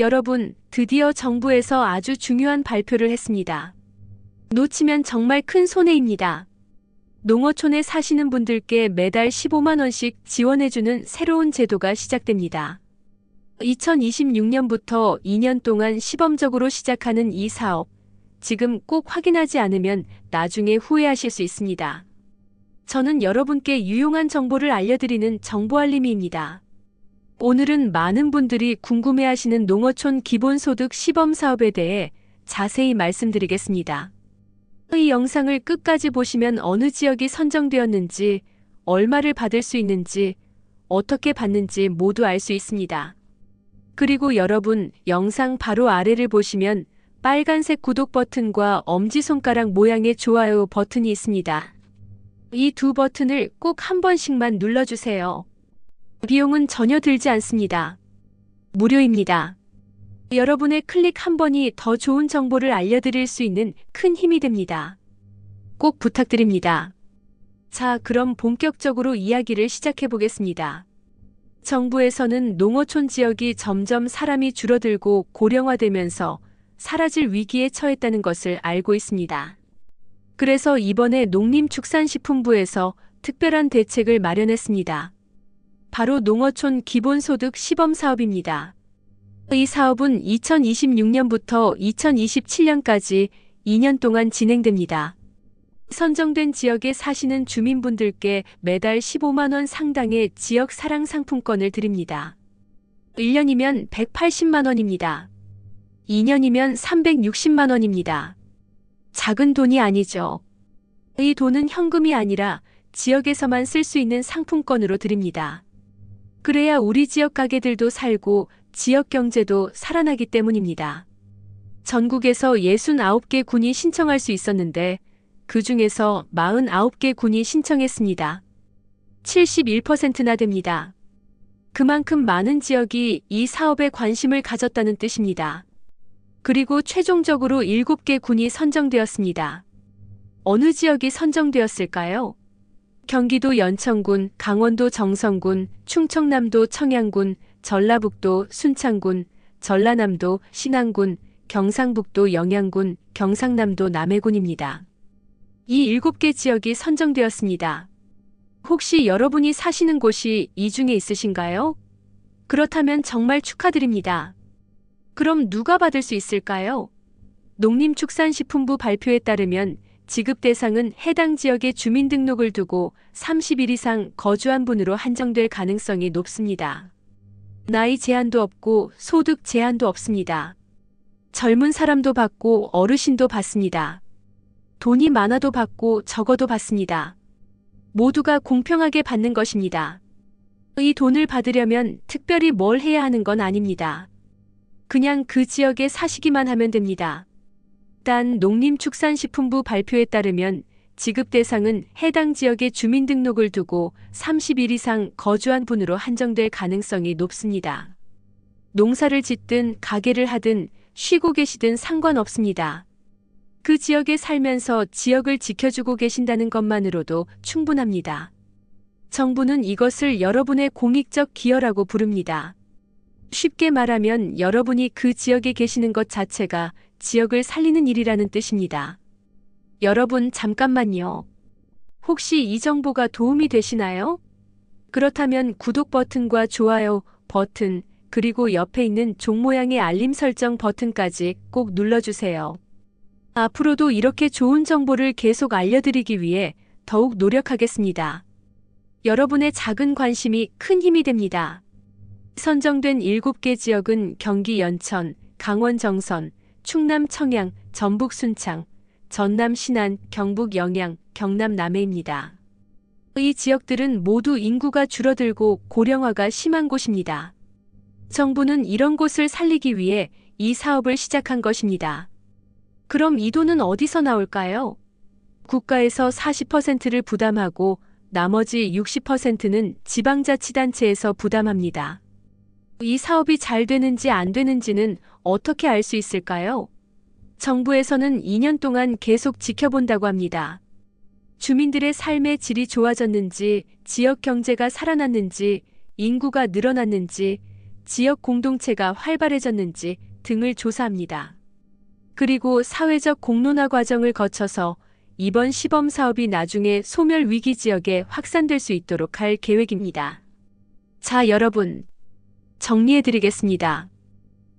여러분, 드디어 정부에서 아주 중요한 발표를 했습니다. 놓치면 정말 큰 손해입니다. 농어촌에 사시는 분들께 매달 15만원씩 지원해주는 새로운 제도가 시작됩니다. 2026년부터 2년 동안 시범적으로 시작하는 이 사업, 지금 꼭 확인하지 않으면 나중에 후회하실 수 있습니다. 저는 여러분께 유용한 정보를 알려드리는 정보알림이입니다. 오늘은 많은 분들이 궁금해하시는 농어촌 기본소득 시범 사업에 대해 자세히 말씀드리겠습니다. 이 영상을 끝까지 보시면 어느 지역이 선정되었는지, 얼마를 받을 수 있는지, 어떻게 받는지 모두 알 수 있습니다. 그리고 여러분, 영상 바로 아래를 보시면 빨간색 구독 버튼과 엄지손가락 모양의 좋아요 버튼이 있습니다. 이 두 버튼을 꼭 한 번씩만 눌러주세요. 비용은 전혀 들지 않습니다. 무료입니다. 여러분의 클릭 한 번이 더 좋은 정보를 알려드릴 수 있는 큰 힘이 됩니다. 꼭 부탁드립니다. 자, 그럼 본격적으로 이야기를 시작해 보겠습니다. 정부에서는 농어촌 지역이 점점 사람이 줄어들고 고령화되면서 사라질 위기에 처했다는 것을 알고 있습니다. 그래서 이번에 농림축산식품부에서 특별한 대책을 마련했습니다. 바로 농어촌 기본소득 시범 사업입니다. 이 사업은 2026년부터 2027년까지 2년 동안 진행됩니다. 선정된 지역에 사시는 주민분들께 매달 15만원 상당의 지역 사랑 상품권을 드립니다. 1년이면 180만원입니다. 2년이면 360만원입니다. 작은 돈이 아니죠. 이 돈은 현금이 아니라 지역에서만 쓸 수 있는 상품권으로 드립니다. 그래야 우리 지역 가게들도 살고 지역 경제도 살아나기 때문입니다. 전국에서 69개 군이 신청할 수 있었는데 그 중에서 49개 군이 신청했습니다. 71%나 됩니다. 그만큼 많은 지역이 이 사업에 관심을 가졌다는 뜻입니다. 그리고 최종적으로 7개 군이 선정되었습니다. 어느 지역이 선정되었을까요? 경기도 연천군, 강원도 정성군, 충청남도 청양군, 전라북도 순창군, 전라남도 신안군, 경상북도 영양군, 경상남도 남해군입니다. 이 일곱 개 지역이 선정되었습니다. 혹시 여러분이 사시는 곳이 이 중에 있으신가요? 그렇다면 정말 축하드립니다. 그럼 누가 받을 수 있을까요? 농림축산식품부 발표에 따르면 지급 대상은 해당 지역의 주민등록을 두고 30일 이상 거주한 분으로 한정될 가능성이 높습니다. 나이 제한도 없고 소득 제한도 없습니다. 젊은 사람도 받고 어르신도 받습니다. 돈이 많아도 받고 적어도 받습니다. 모두가 공평하게 받는 것입니다. 이 돈을 받으려면 특별히 뭘 해야 하는 건 아닙니다. 그냥 그 지역에 사시기만 하면 됩니다. 단 농림축산식품부 발표에 따르면 지급 대상은 해당 지역의 주민등록을 두고 30일 이상 거주한 분으로 한정될 가능성이 높습니다. 농사를 짓든 가게를 하든 쉬고 계시든 상관없습니다. 그 지역에 살면서 지역을 지켜주고 계신다는 것만으로도 충분합니다. 정부는 이것을 여러분의 공익적 기여라고 부릅니다. 쉽게 말하면 여러분이 그 지역에 계시는 것 자체가 지역을 살리는 일이라는 뜻입니다. 여러분, 잠깐만요. 혹시 이 정보가 도움이 되시나요? 그렇다면 구독 버튼과 좋아요 버튼, 그리고 옆에 있는 종 모양의 알림 설정 버튼까지 꼭 눌러주세요. 앞으로도 이렇게 좋은 정보를 계속 알려드리기 위해 더욱 노력하겠습니다. 여러분의 작은 관심이 큰 힘이 됩니다. 선정된 7개 지역은 경기 연천, 강원 정선, 충남 청양, 전북 순창, 전남 신안, 경북 영양, 경남 남해입니다. 이 지역들은 모두 인구가 줄어들고 고령화가 심한 곳입니다. 정부는 이런 곳을 살리기 위해 이 사업을 시작한 것입니다. 그럼 이 돈은 어디서 나올까요? 국가에서 40%를 부담하고 나머지 60%는 지방자치단체에서 부담합니다. 이 사업이 잘 되는지 안 되는지는 어떻게 알 수 있을까요? 정부에서는 2년 동안 계속 지켜본다고 합니다. 주민들의 삶의 질이 좋아졌는지, 지역 경제가 살아났는지, 인구가 늘어났는지, 지역 공동체가 활발해졌는지 등을 조사합니다. 그리고 사회적 공론화 과정을 거쳐서 이번 시범 사업이 나중에 소멸 위기 지역에 확산될 수 있도록 할 계획입니다. 자, 여러분. 정리해 드리겠습니다.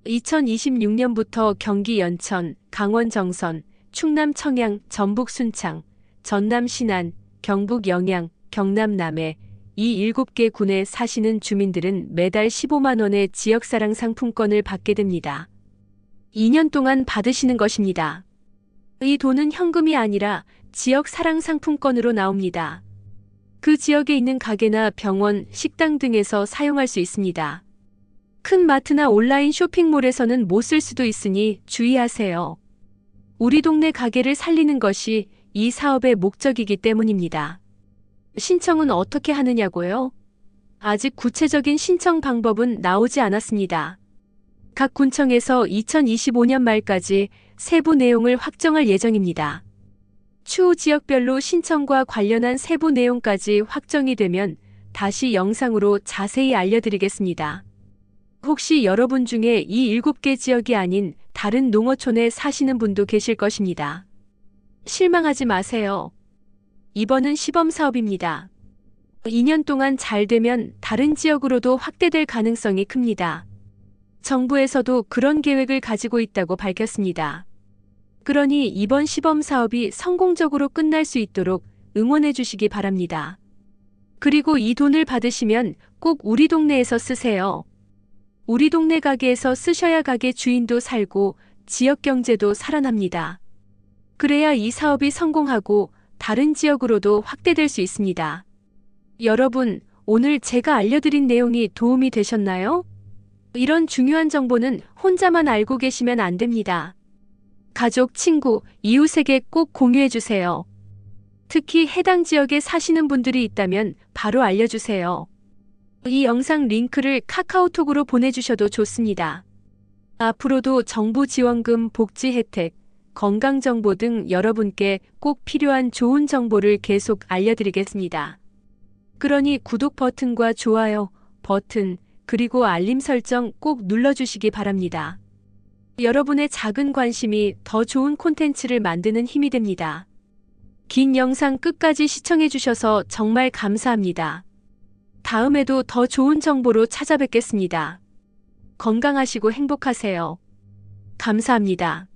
2026년부터 경기 연천, 강원 정선, 충남 청양, 전북 순창, 전남 신안, 경북 영양, 경남 남해 이 7개 군에 사시는 주민들은 매달 15만 원의 지역사랑 상품권을 받게 됩니다. 2년 동안 받으시는 것입니다. 이 돈은 현금이 아니라 지역 사랑 상품권으로 나옵니다. 그 지역에 있는 가게나 병원, 식당 등에서 사용할 수 있습니다. 큰 마트나 온라인 쇼핑몰에서는 못 쓸 수도 있으니 주의하세요. 우리 동네 가게를 살리는 것이 이 사업의 목적이기 때문입니다. 신청은 어떻게 하느냐고요? 아직 구체적인 신청 방법은 나오지 않았습니다. 각 군청에서 2025년 말까지 세부 내용을 확정할 예정입니다. 추후 지역별로 신청과 관련한 세부 내용까지 확정이 되면 다시 영상으로 자세히 알려드리겠습니다. 혹시 여러분 중에 이 7개 지역이 아닌 다른 농어촌에 사시는 분도 계실 것입니다. 실망하지 마세요. 이번은 시범 사업입니다. 2년 동안 잘 되면 다른 지역으로도 확대될 가능성이 큽니다. 정부에서도 그런 계획을 가지고 있다고 밝혔습니다. 그러니 이번 시범 사업이 성공적으로 끝날 수 있도록 응원해 주시기 바랍니다. 그리고 이 돈을 받으시면 꼭 우리 동네에서 쓰세요. 우리 동네 가게에서 쓰셔야 가게 주인도 살고 지역 경제도 살아납니다. 그래야 이 사업이 성공하고 다른 지역으로도 확대될 수 있습니다. 여러분, 오늘 제가 알려드린 내용이 도움이 되셨나요? 이런 중요한 정보는 혼자만 알고 계시면 안 됩니다. 가족, 친구, 이웃에게 꼭 공유해 주세요. 특히 해당 지역에 사시는 분들이 있다면 바로 알려주세요. 이 영상 링크를 카카오톡으로 보내주셔도 좋습니다. 앞으로도 정부 지원금, 복지 혜택, 건강정보 등 여러분께 꼭 필요한 좋은 정보를 계속 알려드리겠습니다. 그러니 구독 버튼과 좋아요 버튼, 그리고 알림 설정 꼭 눌러주시기 바랍니다. 여러분의 작은 관심이 더 좋은 콘텐츠를 만드는 힘이 됩니다. 긴 영상 끝까지 시청해주셔서 정말 감사합니다. 다음에도 더 좋은 정보로 찾아뵙겠습니다. 건강하시고 행복하세요. 감사합니다.